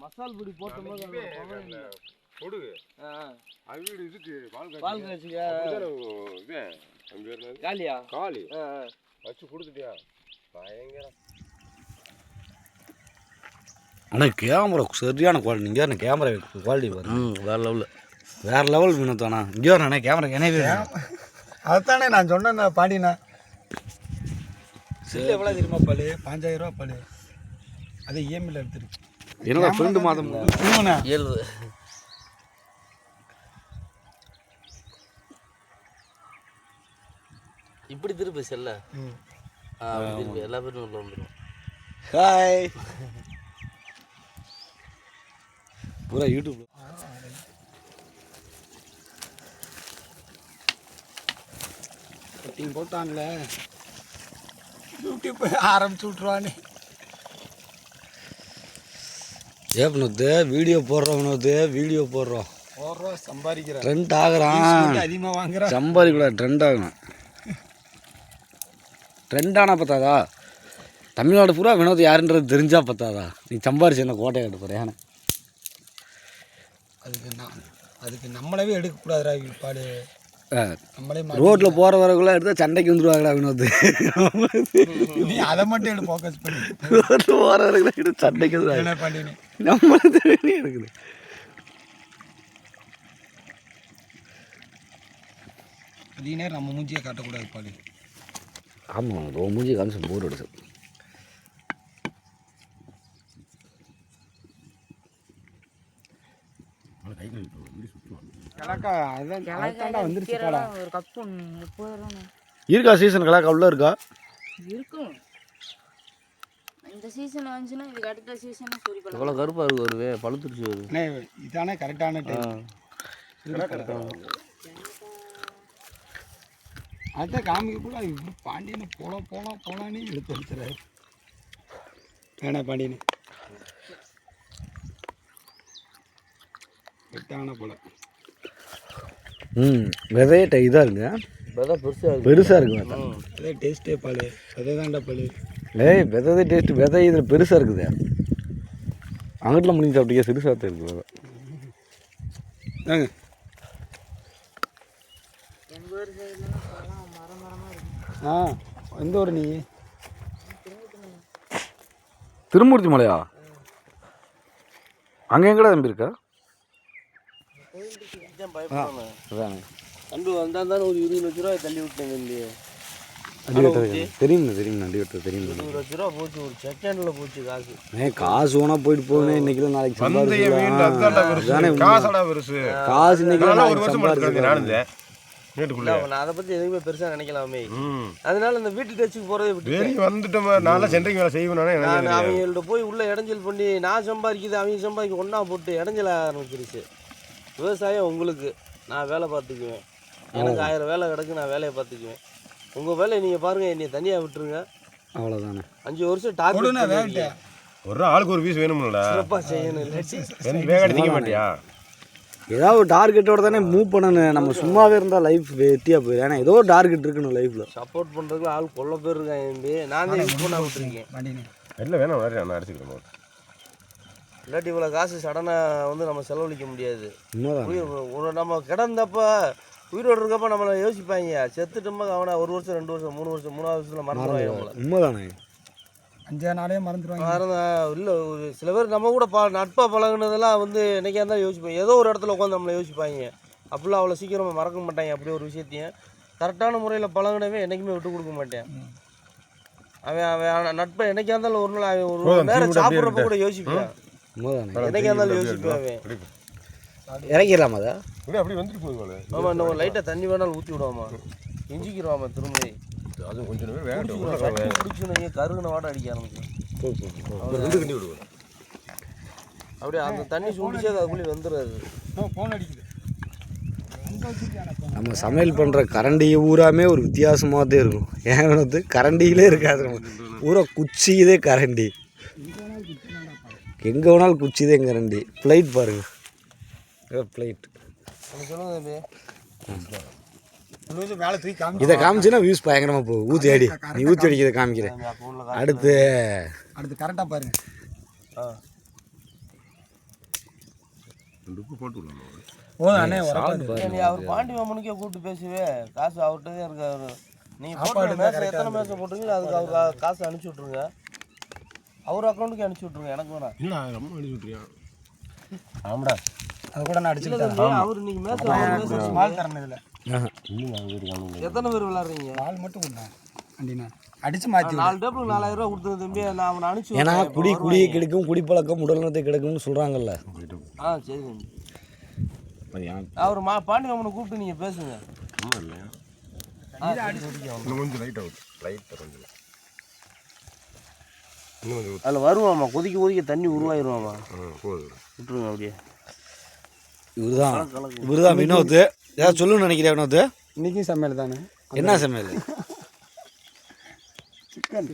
மசால் பொடி போட்டோம்னா அது பவன் இல்லை. கொடுகு ஆ, அது வீடு இதுக்கு பால் பால் காய்ச்சி காய்ச்சிக்க? காலியா? ஆ. வச்சு கொடுத்துட்டியா? பயங்கரம். ஆனால் கேமரா சரியான குவாலிட்டி இங்கே வரணும் கேமரா குவாலிட்டி வரும் ம் வேற லெவலில் வேறு லெவல் வினோத்தானா இங்கே வரணும் கேமரா எனவே அதுதானே நான் சொன்னேன் பாண்டினா செல்லு எவ்வளோ தெரியுமா பால் பாஞ்சாயிரம் ரூபா பால் அது இஎம்ஐல எடுத்துருக்கு. என்னடா ஃப்ரெண்டு மாதம்? ஏழு இப்படி திருப்பி செல்ல? திருப்பி. எல்லா பேரும் உள்ள வந்துடும் ஹாய். பூரா யூடியூப் போட்டான்ல. யூடியூப் ஆரம்பிச்சு விட்ருவானே ஏ வினோத்து வீடியோ போடுறோம் வினோத்து வீடியோ போடுறோம். ரூபா சம்பாதிக்கிறேன். ட்ரெண்ட் ஆகுறான். அதிகமாக வாங்குறேன். சம்பாதிக்கூடாது ட்ரெண்ட் ஆகணும் ட்ரெண்ட் ஆனால் பத்தாதா? தமிழ்நாடு பூரா வினோத் யாருன்றது தெரிஞ்சா பத்தாதா? நீ சம்பாரிச்சு என்ன கோட்டையை கட்ட போறியான அதுக்கு நான் அதுக்கு நம்மளவே எடுக்கக்கூடாதுடா பாடு ரோட்டில் போகிற வரக்குள்ள எடுத்தால் சண்டைக்கு வந்துருவாங்கடா வினோத்? நீ அதை மட்டும் எடு ஃபோக்கஸ் பண்ணி. ரோட்டில் போகிற வரக்குள்ள எடுத்து சண்டைக்கு நம்மளுக்கு தேவையே இருக்குது அதே நேரம் நம்ம மூஞ்சியை காட்டக்கூடாது பாடு ஆமாம் ரொம்ப மூஞ்சி காமிச்சு போர் அடிச்சு கிழக்கா அதான் அதுதான்டா வந்துருச்சு பாடா ஒரு கப்பு முப்பது ரூபா இருக்கா சீசன் கலாக்கா உள்ள இருக்கா? இருக்கும். இந்த சீசன் வந்துச்சுன்னா இதுக்கு அடுத்த சீசன் சூரி பழம் எவ்வளோ கருப்பாக இருக்கு வருவே? பழுத்துருச்சு வருது இதானே கரெக்டான டைம் அதான் காமிக்க கூட இப்படி பாண்டியனை போல போலாம் போலான்னு இழுத்து அடிச்சுறாரு. வேணா பாண்டியனு. கரெக்டான போல ம் விதைய இதாக இருங்க விதை பெருசாக இருக்கு. பெருசாக இருக்கு விதை டேஸ்ட்டே பால். அதுதான்டா பால். ஏய் விதை டேஸ்ட் விதை இதில் பெருசாக இருக்குது. அங்கிட்டில் முடிஞ்சு அப்படியே சிறுசாக இருக்குது விதை. தாங்க ஊர் ஆ எந்த ஒரு நீ? திருமூர்த்தி மலையா? அங்கே எங்கடா தம்பி இருக்கா? அதானே. வந்தால் தானே ஒரு இருபது லட்ச ரூபா தள்ளி விட்டேங்க இல்லையே அடி தெரியும்ண்ணா தெரியும்ண்ணா அடி தெரியும்ண்ணா இருபது லட்ச ரூபா போச்சு ஒரு செகண்டில் போச்சு காசு. ஏ காசு வேணா போயிட்டு போகுனே இன்னைக்கு நாளைக்கு பெருசு. காசாடா பெருசு. காசு இன்னைக்கு நாளைக்கு சம்பாதிச்சு அதை பற்றி எதுவுமே பெருசாக நினைக்கலாமே. அதனால இந்த வீட்டு டச்சுக்கு போகிறதே விட்டு வந்துட்டோமா. நான்லாம் சென்ட்ரிங் வேலை செய்வேன் நான் அவங்கள்ட்ட போய் உள்ள இடைஞ்சல் பண்ணி நான் சம்பாதிக்குது அவங்க சம்பாதிக்க ஒன்றா போட்டு இடைஞ்சல் ஆரம்பிச்சிருச்சு. விவசாயம் உங்களுக்கு. நான் வேலை பார்த்துக்குவேன். எனக்கு ஆயிரம் வேலை கிடக்கு நான் வேலையை பார்த்துக்குவேன். உங்கள் வேலையை நீங்கள் பாருங்கள் என்னை தனியாக விட்டுருங்க. அவ்வளோதானே அஞ்சு வருஷம் வேகட்டே. ஒரு ஆளுக்கு ஒரு பீஸ் வேணும்ல சிறப்பாக செய்யணும் வேக அடிக்க மாட்டியா? ஏதாவது ஒரு டார்கெட்டோட தானே மூவ் பண்ணணும். நம்ம சும்மாவே இருந்தால் லைஃப் வெட்டியாக போயிடும். ஏன்னா ஏதோ ஒரு டார்கெட் இருக்கணும் லைஃப்பில் சப்போர்ட் பண்ணுறதுக்கு ஆள் கொள்ள பேர் இருக்காங்க எம்பி. நான் தான் இப்போ நான் விட்டுருக்கேன். இல்லை வேணாம் வேறு நான் அடிச்சுக்கிறேன் இல்லாட்டி இவ்வளோ காசு சடனாக வந்து நம்ம செலவழிக்க முடியாது. உயிர் ஒரு நம்ம கிடந்தப்ப உயிரோடு இருக்கப்ப நம்மளை யோசிப்பாங்க. செத்துட்டோமா அவனை ஒரு வருஷம் ரெண்டு வருஷம் மூணு வருஷம் மூணாவது வருஷத்தில் மறந்துடுவாங்க உண்மைதானே? அஞ்சா நாளே மறந்துடுவாங்க மறந்த இல்லை ஒரு சில பேர் நம்ம கூட ப நட்பாக பழகுனதெல்லாம் வந்து என்னைக்கா இருந்தாலும் யோசிப்பாங்க. ஏதோ ஒரு இடத்துல உட்காந்து நம்மளை யோசிப்பாங்க. அப்படிலாம் அவ்வளோ சீக்கிரமாக மறக்க மாட்டாங்க. அப்படி ஒரு விஷயத்தையும் கரெக்டான முறையில் பழகுனவே என்றைக்குமே விட்டு கொடுக்க மாட்டேன். அவன் அவன் நட்பை என்னைக்கா இருந்தாலும் ஒரு நாள் அவன் ஒரு நேரம் சாப்பிட்றப்ப கூட யோசிப்பேன். என்னைக்கா இருந்தாலும் யோசிப்பேன். அவன் இறக்கிடலாமா அதை? அப்படி வந்துட்டு போகுது ஆமாம் இன்னும் லைட்டாக தண்ணி வேணாலும் ஊற்றி விடுவாமா இஞ்சிக்கிறவாமா திரும்ப. அது கொஞ்சம் நேரம் வேகட்டும். குடிச்சுக்கணும் கருகுன வாடை அடிக்க ஆரம்பிக்கும். ரெண்டு கண்டி விடுவேன் அப்படியே அந்த தண்ணி சுண்டிச்சு அது அதுக்குள்ளே வந்துடுறது ஃபோன் அடிக்குது. நம்ம சமையல் பண்ணுற கரண்டி ஊராமே ஒரு வித்தியாசமாக தான் இருக்கும். ஏன் வந்து கரண்டியிலே இருக்காது நம்ம. பூரா குச்சிதே கரண்டி. எங்கே வேணாலும் குச்சிதே கரண்டி பிளைட் பாருங்க. பிளைட் ஒன்று சொல்லுங்க தம்பி இன்னும் வேலை தூக்கி காமி இதை காமிச்சுன்னா வியூஸ் பயங்கரமாக போகும். ஊற்றி அடி. நீ ஊற்றி அடிக்கிறத காமிக்கிறேன். தம்பி அப்போ உள்ள அடுத்து. அடுத்து கரெக்டாக பாருங்க. ரெண்டு அவர் பாண்டி மாமனுக்கே கூப்பிட்டு பேசுவே. காசு அவர்கிட்ட தான் இருக்கு அவரு நீங்க எத்தனை மேசை போட்டுங்களோ அதுக்கு அவர் கா- காசு அனுப்பிச்சி விட்ருங்க அவர் அக்கௌண்ட்டுக்கு அனுப்பிச்சி விட்ருங்க எனக்கு வேணாம். இல்லை ரொம்ப அடிச்சு விட்டுறியான் ஆமாடா. அது கூட நான் அடிச்சுக்கிட்டேன். அவர் வாங்க, மேசை ஸ்மால் தரணும் இதில் எத்தனை பேர் விளாடுறீங்க பால் மட்டும் கொடுங்க வண்டிண்ணா அடிச்சு மாற்றி நாலு டேபிள் நாலாயிரம் ரூபா கொடுத்தது தம்பி நான் அவனை அனுப்பிச்சு ஏன்னா. குடி குடியை. கெடுக்கும் குடிப்பழக்கம் உடல்நலத்தை கெடுக்கும்னு சொல்கிறாங்கல்ல ஆ சரி தம்பி. அவர் மா பாண்டி மாமனை கூப்பிட்டு நீங்க பேசுங்க. சும்மா இல்லையா? கொஞ்சம் லைட் ஆகுது லைட்டாக கொஞ்சம். அதுல வருவாமா கொதிக்க கொதிக்க தண்ணி உருவாயிருவாமா ஆ போதும். விட்டுருங்க அப்படியே. இவர் தான் இவர் தான் வினோத். ஏதாவது சொல்லணும்னு நினைக்கிறேன் வினோத்? இன்னைக்கும் சமையல் தானே? என்ன சமையல்? சிக்கன்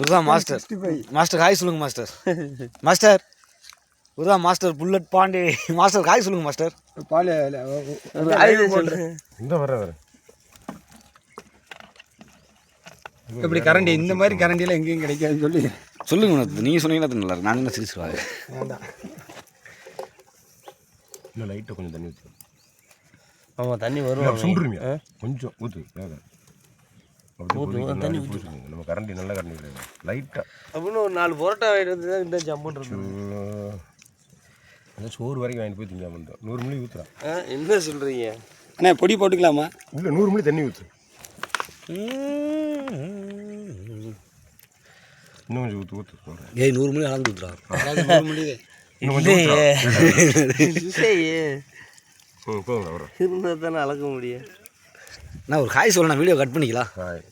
இவர் மாஸ்டர் மாஸ்டர் ஹாய் சொல்லுங்க மாஸ்டர் மாஸ்டர் இவர் master bullet Pandi. Master hi சொல்லுங்க மாஸ்டர் பால் சொல்றேன். இந்த வர வர இப்படி கரண்டி இந்த மாதிரி கரண்டியெல்லாம் எங்கேயும் கிடைக்காதுன்னு சொல்லி. சொல்லுங்க நீங்கள் சொன்னீங்கன்னா அது நல்லா நாங்கள் என்ன சிரிச்சுருவாங்க வேண்டாம். இன்னும் லைட்டாக கொஞ்சம் தண்ணி ஊற்று ஆமா தண்ணி வரும். சுண்டுருமியா கொஞ்சம் ஊற்று தண்ணி நம்ம கரண்டி நல்ல கரண்டி கிடையாது. லைட்டாக அப்படின்னு ஒரு நாலு பரோட்டா வாங்கிட்டு வந்து இந்த ஜம்முன் இருக்கு அந்த சோறு வரைக்கும் வாங்கிட்டு போய் திங்காம நூறு மணி ஊற்றுறான் ஆ, என்ன சொல்றீங்க? அண்ணே பொடி போட்டுக்கலாமா? இல்லை நூறு மணி தண்ணி ஊற்று இன்னும் கொஞ்சம் ஊற்று ஊற்று சொல்கிறேன் ஏய் நூறு மணி அளந்து ஊத்துறா இன்னும் கொஞ்சம் ஊற்றுறா இல்லையே ம் போதுங்க வரோம் இருந்தால் தானே அளக்க முடியும். நான் ஒரு ஹாய் சொல்ல நான் வீடியோ கட் பண்ணிக்கலாம். ஹாய்.